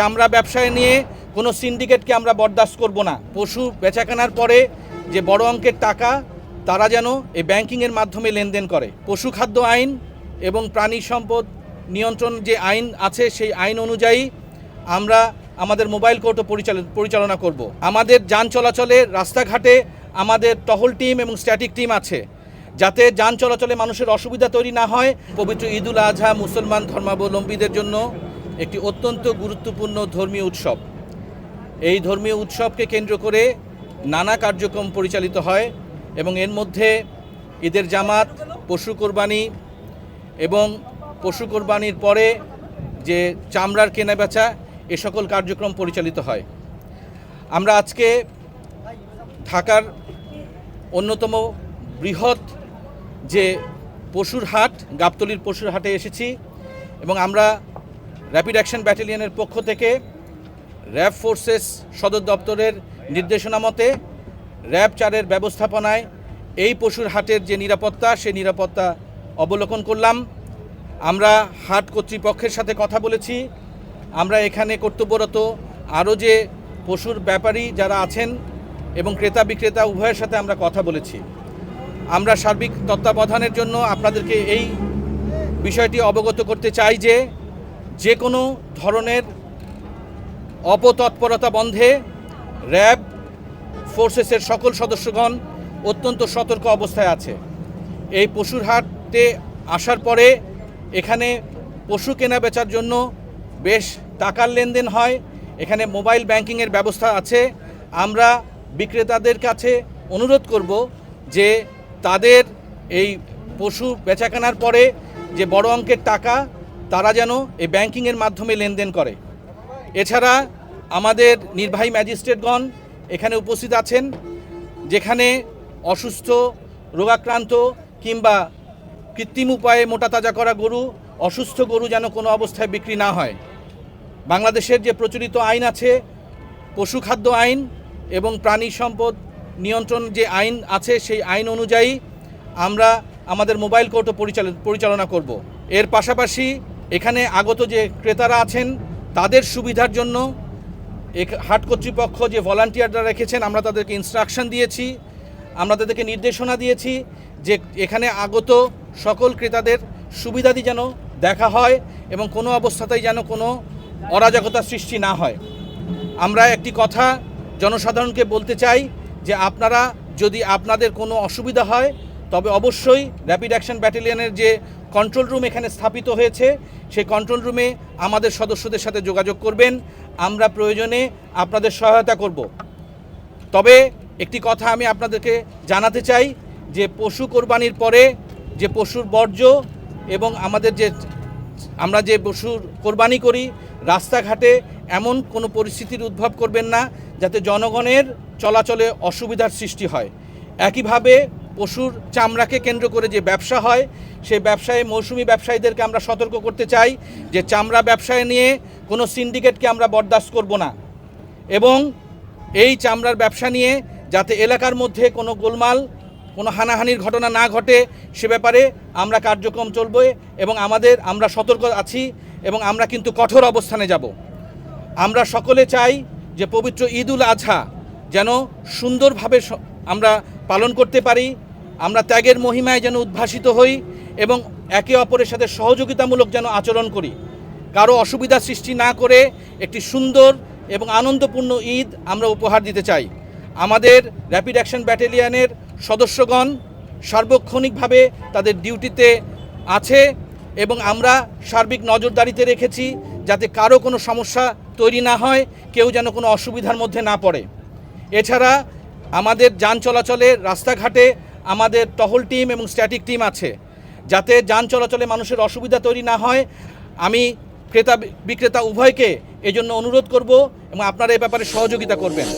চামড়া ব্যবসায় নিয়ে কোনো সিন্ডিকেটকে আমরা বরদাস্ত করব না। পশু বেচাকেনার পরে যে বড় অঙ্কের টাকা, তারা যেন এই ব্যাংকিংয়ের মাধ্যমে লেনদেন করে। পশু খাদ্য আইন এবং প্রাণী সম্পদ নিয়ন্ত্রণ যে আইন আছে, সেই আইন অনুযায়ী আমরা আমাদের মোবাইল কোর্টও পরিচালনা করব। আমাদের যান চলাচলে রাস্তাঘাটে আমাদের টহল টিম এবং স্ট্যাটিক টিম আছে। যাতে যান চলাচলে মানুষের অসুবিধা তৈরি না হয়। পবিত্র ঈদুল আজহা, মুসলমান ধর্মাবলম্বীদের জন্য একটি অত্যন্ত গুরুত্বপূর্ণ ধর্মীয় উৎসব। এই ধর্মীয় উৎসবকে কেন্দ্র করে নানা কার্যক্রম পরিচালিত হয় এবং এর মধ্যে ঈদের জামাত, পশু কোরবানি এবং পশু কোরবানির পরে যে চামড়ার কেনাবেচা, এ সকল কার্যক্রম পরিচালিত হয়। আমরা আজকে ঢাকার অন্যতম বৃহৎ যে পশুর হাট, গাবতলির পশুর হাটে এসেছি এবং আমরা র্যাপিড অ্যাকশন ব্যাটালিয়নের পক্ষ থেকে র্যাব ফোর্সেস সদর দপ্তরের নির্দেশনা মতে র্যাব চারের ব্যবস্থাপনায় এই পশুর হাটের যে নিরাপত্তা, সেই নিরাপত্তা অবলোকন করলাম। আমরা হাট কর্তৃপক্ষের সাথে কথা বলেছি। আমরা এখানে কর্তব্যরত আরও যে পশুর ব্যাপারী যারা আছেন এবং ক্রেতা বিক্রেতা, উভয়ের সাথে আমরা কথা বলেছি। আমরা সার্বিক তত্ত্বাবধানের জন্য আপনাদেরকে এই বিষয়টি অবগত করতে চাই যে যে কোনো ধরনের অপতৎপরতা বন্ধে র্যাব ফোর্সেসের সকল সদস্যগণ অত্যন্ত সতর্ক অবস্থায় আছে। এই পশুর হাটে আসার পরে এখানে পশু কেনা বেচার জন্য বেশ টাকার লেনদেন হয়। এখানে মোবাইল ব্যাংকিংয়ের ব্যবস্থা আছে। আমরা বিক্রেতাদের কাছে অনুরোধ করব যে তাদের এই পশু বেচাকেনার পরে যে বড় অঙ্কের টাকা তারা যেন এই ব্যাংকিংয়ের মাধ্যমে লেনদেন করে। এছাড়া আমাদের নির্বাহী ম্যাজিস্ট্রেটগণ এখানে উপস্থিত আছেন, যেখানে অসুস্থ, রোগাক্রান্ত কিংবা কৃত্রিম উপায়ে মোটা তাজা করা গরু, অসুস্থ গরু যেন কোনো অবস্থায় বিক্রি না হয়। বাংলাদেশের যে প্রচলিত আইন আছে, পশু খাদ্য আইন এবং প্রাণী সম্পদ নিয়ন্ত্রণ যে আইন আছে, সেই আইন অনুযায়ী আমরা আমাদের মোবাইল কোর্টও পরিচালনা পরিচালনা করব। এর পাশাপাশি এখানে আগত যে ক্রেতারা আছেন, তাদের সুবিধার জন্য হাট কর্তৃপক্ষ যে ভলান্টিয়াররা রেখেছেন, আমরা তাদেরকে ইনস্ট্রাকশন দিয়েছি, আমরা তাদেরকে নির্দেশনা দিয়েছি যে এখানে আগত সকল ক্রেতাদের সুবিধাদি যেন দেখা হয় এবং কোনো অবস্থাতেই যেন কোনো অরাজকতা সৃষ্টি না হয়। আমরা একটি কথা জনসাধারণকে বলতে চাই যে আপনারা যদি আপনাদের কোনো অসুবিধা হয়, তবে অবশ্যই র্যাপিড অ্যাকশন ব্যাটালিয়নের যে কন্ট্রোল রুম এখানে স্থাপিত হয়েছে। সেই কন্ট্রোল রুমে আমাদের সদস্যদের সাথে যোগাযোগ করবেন। আমরা প্রয়োজনে আপনাদের সহায়তা করব। তবে একটি কথা আমি আপনাদেরকে জানাতে চাই, যে পশু কোরবানির পরে যে পশুর বর্জ্য এবং আমাদের যে, আমরা যে পশুর কোরবানি করি, রাস্তাঘাটে এমন কোনো পরিস্থিতির উদ্ভব করবেন না, যাতে জনগণের চলাচলে অসুবিধার সৃষ্টি হয়। একইভাবে পশুর চামড়াকে কেন্দ্র করে যে ব্যবসা হয় সেই ব্যবসায় মৌসুমি ব্যবসায়ীদেরকে আমরা সতর্ক করতে চাই যে চামড়া ব্যবসায় নিয়ে কোনো সিন্ডিকেটকে আমরা বরদাস্ত করব না। এবং এই চামড়ার ব্যবসা নিয়ে যাতে এলাকার মধ্যে কোনো গোলমাল, কোনো হানাহানির ঘটনা না ঘটে, সে ব্যাপারে আমরা কার্যক্রম চলবে এবং আমাদের, আমরা সতর্ক আছি এবং আমরা কিন্তু কঠোর অবস্থানে যাব। আমরা সকলে চাই যে পবিত্র ঈদ উল আজহা যেন সুন্দরভাবে আমরা পালন করতে পারি, আমরা ত্যাগের মহিমায় যেন উদ্ভাসিত হই এবং একে অপরের সাথে সহযোগিতামূলক যেন আচরণ করি। কারও অসুবিধা সৃষ্টি না করে একটি সুন্দর এবং আনন্দপূর্ণ ঈদ আমরা উপহার দিতে চাই। আমাদের র্যাপিড অ্যাকশন ব্যাটালিয়নের সদস্যগণ সার্বক্ষণিকভাবে তাদের ডিউটিতে আছে এবং আমরা সার্বিক নজরদারিতে রেখেছি যাতে কারও কোনো সমস্যা তৈরি না হয়, কেউ যেন কোনো অসুবিধার মধ্যে না পড়ে। এছাড়া আমাদের যান চলাচলে রাস্তাঘাটে আমাদের টহল টিম এবং স্ট্যাটিক টিম আছে। যাতে যান চলাচলে মানুষের অসুবিধা তৈরি না হয়, আমি ক্রেতা বিক্রেতা উভয়কে এজন্য অনুরোধ করব এবং আপনারা এ ব্যাপারে সহযোগিতা করবেন।